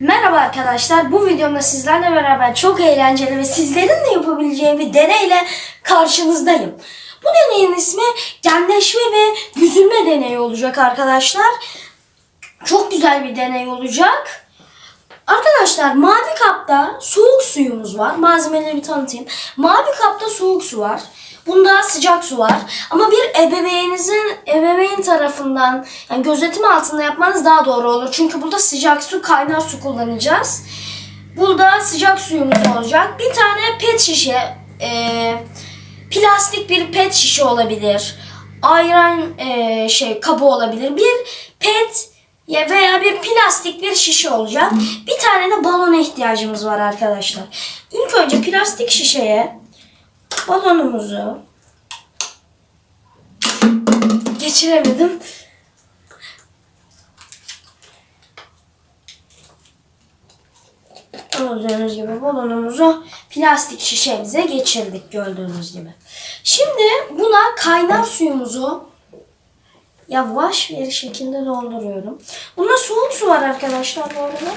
Merhaba arkadaşlar. Bu videomda sizlerle beraber çok eğlenceli ve sizlerin de yapabileceği bir deneyle karşınızdayım. Bu deneyin ismi genleşme ve yüzülme deneyi olacak arkadaşlar. Çok güzel bir deney olacak. Arkadaşlar mavi kapta soğuk suyumuz var. Malzemeleri bir tanıtayım. Mavi kapta soğuk su var. Bunda sıcak su var. Ama bir ebeveyninizin ebeveyn tarafından yani gözetim altında yapmanız daha doğru olur. Çünkü burada sıcak su, kaynar su kullanacağız. Burada sıcak suyumuz olacak. Bir tane pet şişe, e, plastik bir pet şişe olabilir. Ayran e, şey kabı olabilir. Bir pet ya veya bir plastik bir şişe olacak. Bir tane de balona ihtiyacımız var arkadaşlar. İlk önce plastik şişeye balonumuzu geçiremedim. Gördüğünüz gibi balonumuzu plastik şişemize geçirdik gördüğünüz gibi. Şimdi buna kaynar suyumuzu yavaş bir şekilde dolduruyorum. Bunda soğuk su var arkadaşlar bu arada.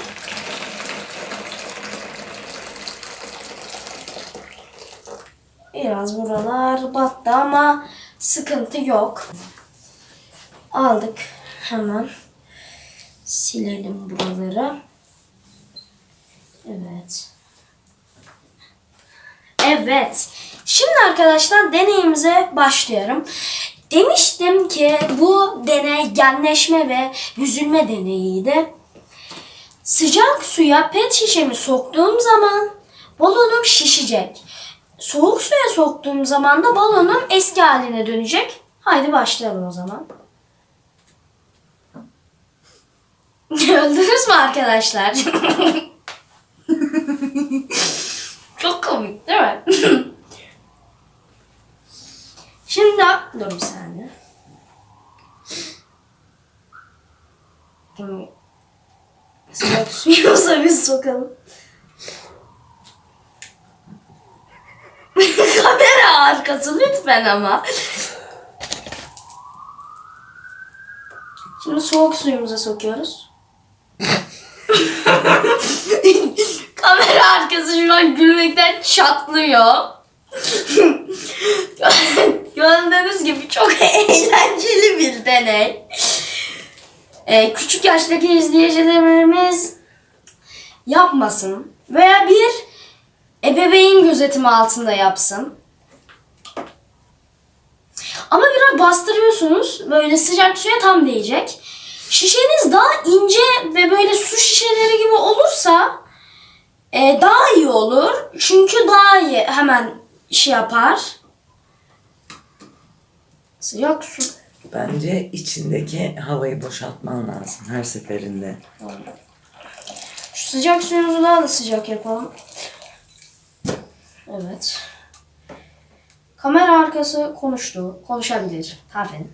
Biraz buralar battı ama sıkıntı yok. Aldık hemen. Silelim buraları. Evet. Evet. Şimdi arkadaşlar deneyimize başlıyorum. Demiştim ki bu deney genleşme ve yüzülme deneyiydi. Sıcak suya pet şişemi soktuğum zaman balonum şişecek. Soğuk suya soktuğum zaman da balonum eski haline dönecek. Haydi başlayalım o zaman. Öldünüz mü arkadaşlar? Çok komik değil mi? Şimdi dur bir saniye. Sıcak suyumuza biz sokalım. Kamera arkası lütfen ama. Şimdi soğuk suyumuza sokuyoruz. Kamera arkası şu an gülmekten çatlıyor. Gördüğünüz gibi çok eğlenceli bir deney. Ee, küçük yaştaki izleyicilerimiz yapmasın. Veya bir ebeveyn gözetimi altında yapsın. Ama biraz bastırıyorsunuz. Böyle sıcak suya tam değecek. Şişeniz daha ince ve böyle su şişeleri gibi olursa e, daha iyi olur. Çünkü daha iyi hemen şey yapar. Sıcak su. Bence içindeki havayı boşaltman lazım her seferinde. Şu sıcak suyumuzu daha da sıcak yapalım. Evet. Kamera arkası konuştu. Konuşabilir. Tabii.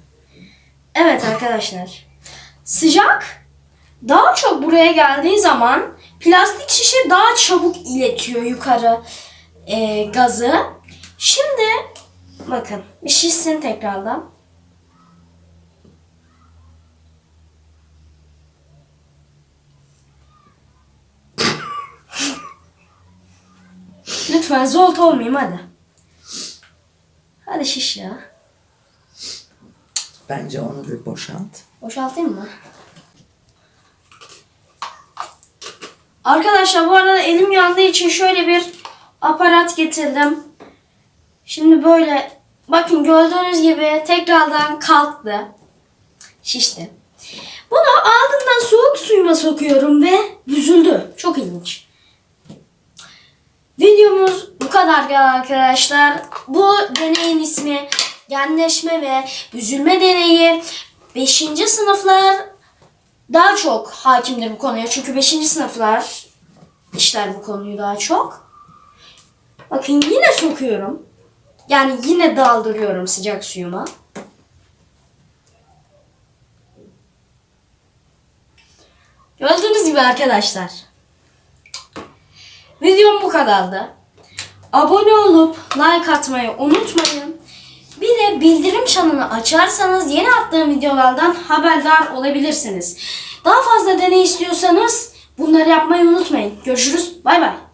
Evet arkadaşlar. Sıcak daha çok buraya geldiği zaman plastik şişe daha çabuk iletiyor yukarı e, gazı. Şimdi bakın bir şişsin tekrardan. Lütfen zolt olmayayım hadi. Hadi şiş ya. Bence onu bir boşalt. Boşaltayım mı? Arkadaşlar bu arada elim yandığı için şöyle bir aparat getirdim. Şimdi böyle bakın gördüğünüz gibi tekrardan kalktı. Şişti. Bunu ardından soğuk suyuma sokuyorum ve büzüldü. Çok ilginç. Videomuz bu kadar arkadaşlar. Bu deneyin ismi genleşme ve büzülme deneyi. 5. sınıflar daha çok hakimdir bu konuya. Çünkü 5. sınıflar işler bu konuyu daha çok. Bakın yine sokuyorum. Yani yine daldırıyorum sıcak suyuma. Gördüğünüz gibi arkadaşlar. Videom bu kadardı. Abone olup like atmayı unutmayın. Bir de bildirim çanını açarsanız yeni attığım videolardan haberdar olabilirsiniz. Daha fazla deney istiyorsanız Bunları yapmayı unutmayın. Görüşürüz. Bay bay.